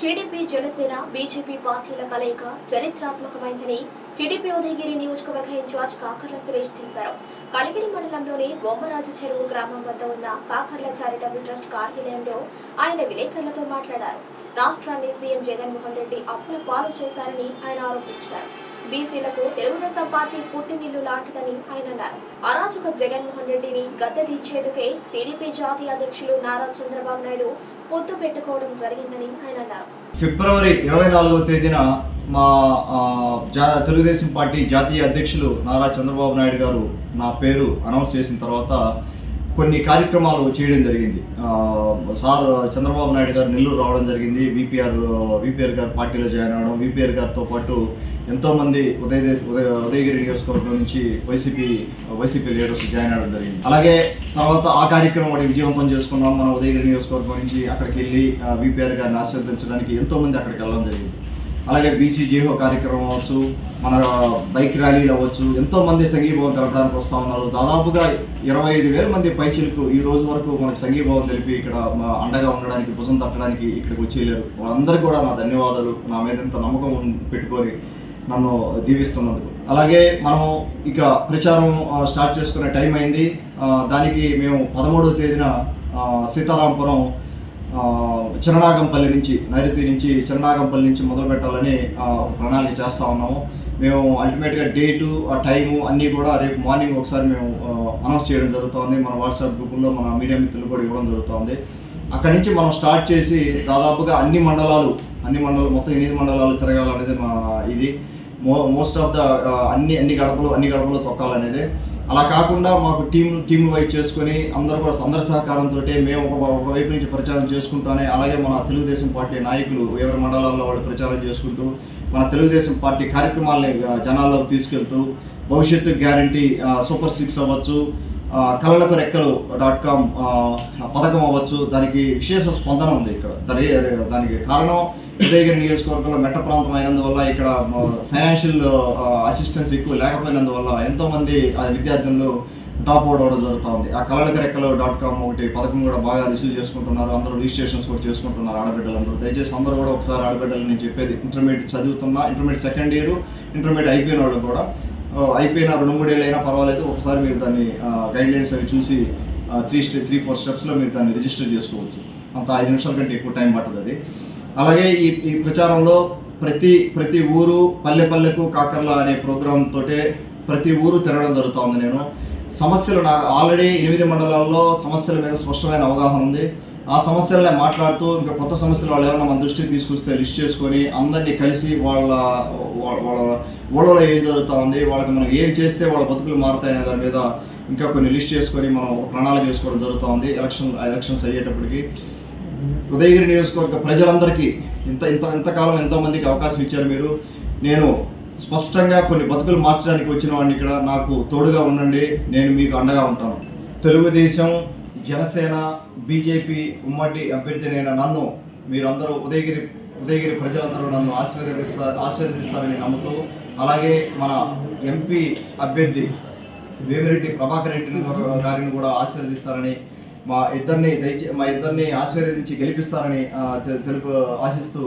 TDP Janasena BJP పార్టీల కలయిక చరిత్రాత్మకమైందని TDP Udayagiri నియోజకవర్గ ఇన్ఛార్జ్ కాకర్ల సురేష్ తెలిపారు. కలిగిరి మండలంలోని బొమ్మరాజు చెరువు గ్రామం వద్ద ఉన్న కాకర్ల చారిటబుల్ ట్రస్ట్ కార్యాలయంలో ఆయన విలేకరులతో మాట్లాడారు. రాష్ట్రాన్ని సీఎం జగన్మోహన్ రెడ్డి అప్పుల పాలు చేశారని ఆయన ఆరోపించారు. బీసీలకు తెలుగుదేశం పార్టీ పుట్టినిల్లు లాంటిదని ఆయన అన్నారు. అరాచక జగన్మోహన్ రెడ్డిని గద్దె తీర్చేందుకే టీడీపీ జాతీయ అధ్యక్షులు నారా చంద్రబాబు నాయుడు పొత్తు పెట్టుకోవడం జరిగిందని ఆయన అన్నారు. ఫిబ్రవరి ఇరవై నాలుగవ తేదీన మా తెలుగుదేశం పార్టీ జాతీయ అధ్యక్షులు నారా చంద్రబాబు నాయుడు గారు నా పేరు అనౌన్స్ చేసిన తర్వాత కొన్ని కార్యక్రమాలు చేయడం జరిగింది. సార్ చంద్రబాబు నాయుడు గారు నెల్లూరు రావడం జరిగింది. విపిఆర్ విపిఆర్ గారు పార్టీలో జాయిన్ అవ్వడం విపిఆర్ గారితో పాటు ఎంతోమంది ఉదయ ఉదయ ఉదయగిరి నియోజకవర్గం నుంచి వైసీపీ వైసీపీ లీడర్స్ జాయిన్ అవ్వడం జరిగింది. అలాగే తర్వాత ఆ కార్యక్రమం ఒకటి విజయవంతం చేసుకున్నాం. మన ఉదయగిరి నియోజకవర్గం నుంచి అక్కడికి వెళ్ళి విపిఆర్ గారిని ఆశీర్వదించడానికి ఎంతోమంది అక్కడికి వెళ్ళడం జరిగింది. అలాగే బీసీ జీహో కార్యక్రమం అవ్వచ్చు మన బైక్ ర్యాలీలు అవ్వచ్చు ఎంతో మంది సంఘీభావం తెలపడానికి వస్తూ ఉన్నారు. దాదాపుగా ఇరవై ఐదు వేల మంది పైచిలకు ఈ రోజు వరకు మనకు సంఘీభావం తెలిపి ఇక్కడ అండగా ఉండడానికి భుజం తట్టడానికి ఇక్కడికి వచ్చేయలేరు వాళ్ళందరికీ కూడా నా ధన్యవాదాలు. నా మీద ఎంత నమ్మకం పెట్టుకొని నన్ను దీవిస్తున్నందుకు. అలాగే మనం ఇక ప్రచారం స్టార్ట్ చేసుకునే టైం అయింది. దానికి మేము పదమూడవ తేదీన సీతారాంపురం ఆ, చిరణాగంపల్లి నుంచి నైరుతి నుంచి చిరణాగంపల్లి నుంచి మొదలు పెట్టాలని ప్రణాళిక చేస్తూ ఉన్నాము. మేము అల్టిమేట్గా డేటు ఆ టైము అన్నీ కూడా రేపు మార్నింగ్ ఒకసారి మేము అనౌన్స్ చేయడం జరుగుతుంది. మన వాట్సాప్ గ్రూపుల్లో మన మీడియా మిత్రులు కూడా ఇవ్వడం జరుగుతుంది. అక్కడి నుంచి మనం స్టార్ట్ చేసి దాదాపుగా అన్ని మండలాలు అన్ని మండలాలు మొత్తం ఎనిమిది మండలాలు తిరగాలనేది మా ఇది. మో మోస్ట్ ఆఫ్ ద అన్ని అన్ని గడపలు అన్ని గడపలు తొక్కాలనేది. అలా కాకుండా మాకు టీమ్ టీమ్ వైజ్ చేసుకొని అందరూ కూడా అందరి సహకారంతో మేము ఒక వైపు నుంచి ప్రచారం చేసుకుంటూనే అలాగే మన తెలుగుదేశం పార్టీ నాయకులు ఎవరి మండలాల్లో వాళ్ళు ప్రచారం చేసుకుంటూ మన తెలుగుదేశం పార్టీ కార్యక్రమాలని జనాల్లోకి తీసుకెళ్తూ భవిష్యత్తు గ్యారంటీ సూపర్ సిక్స్ అవ్వచ్చు. కళలకు కలలకు రెక్కలు డాట్ కామ్ పథకం అవ్వచ్చు. దానికి విశేష స్పందన ఉంది ఇక్కడ. దాని దానికి కారణం ఉదయగిరి నియోజకవర్గంలో మెట్ట ప్రాంతం అయినందువల్ల ఇక్కడ ఫైనాన్షియల్ అసిస్టెన్స్ ఎక్కువ లేకపోయినందువల్ల ఎంతోమంది ఆ, విద్యార్థులు డ్రాప్ అవుట్ అవ్వడం జరుగుతుంది. ఆ కలలకు రెక్కలు డాట్ కామ్ ఒకటి పథకం కూడా బాగా రిసీవ్ చేసుకుంటున్నారు. అందరూ రిజిస్ట్రేషన్స్ కూడా చేసుకుంటున్నారు ఆడబిడ్డలందరూ. దయచేసి అందరూ కూడా ఒకసారి ఆడబిడ్డలు నేను చెప్పేది ఇంటర్మీడియట్ చదువుతున్నా. ఇంటర్మీడియట్ సెకండ్ ఇయర్ ఇంటర్మీడియట్ అయిపోయిన వాళ్ళు కూడా అయిపోయిన రెండు మూడేళ్ళు అయినా పర్వాలేదు ఒకసారి మీరు దాన్ని గైడ్లైన్స్ అవి చూసి త్రీ స్టెప్ త్రీ ఫోర్ స్టెప్స్లో మీరు దాన్ని రిజిస్టర్ చేసుకోవచ్చు. అంత ఐదు నిమిషాల కంటే ఎక్కువ టైం పట్టదు అది. అలాగే ఈ ఈ ప్రచారంలో ప్రతి ప్రతి ఊరు పల్లె పల్లెకు కాకర్ల అనే ప్రోగ్రామ్ తోటే ప్రతి ఊరు తిరగడం జరుగుతుంది నేను. సమస్యలు నాకు ఆల్రెడీ ఎనిమిది మండలాల్లో సమస్యల మీద స్పష్టమైన అవగాహన ఉంది. ఆ సమస్యలనే మాట్లాడుతూ ఇంకా కొత్త సమస్యలు వాళ్ళు ఏమైనా మన దృష్టికి తీసుకొస్తే లిస్ట్ చేసుకొని అందరినీ కలిసి వాళ్ళ వాళ్ళ వాళ్ళ ఊళ్ళలో ఏం జరుగుతూ ఉంది వాళ్ళకి మనం ఏం చేస్తే వాళ్ళ బతుకులు మారుతాయనే దాని మీద ఇంకా కొన్ని లిస్ట్ చేసుకొని మనం ఒక ప్రణాళిక చేసుకోవడం జరుగుతూ ఉంది ఎలక్షన్ ఎలక్షన్స్ అయ్యేటప్పటికి. ఉదయగిరి నియోజకవర్గ ప్రజలందరికీ ఇంత ఇంత ఇంతకాలం ఎంతోమందికి అవకాశం ఇచ్చారు మీరు. నేను స్పష్టంగా కొన్ని బతుకులు మార్చడానికి వచ్చిన వాడిని ఇక్కడ నాకు తోడుగా ఉండండి నేను మీకు అండగా ఉంటాను. తెలుగుదేశం జనసేన బీజేపీ ఉమ్మడి అభ్యర్థినైన నన్ను మీరందరూ ఉదయగిరి ఉదయగిరి ప్రజలందరూ నన్ను ఆశీర్వదిస్తా ఆశీర్వదిస్తారని నమ్ముతూ అలాగే మన ఎంపీ అభ్యర్థి వేమిరెడ్డి ప్రభాకర్ రెడ్డి గారిని కూడా ఆశీర్వదిస్తారని మా ఇద్దరిని దయచే మా ఇద్దరిని ఆశీర్వదించి గెలిపిస్తారని తెలుపు ఆశిస్తూ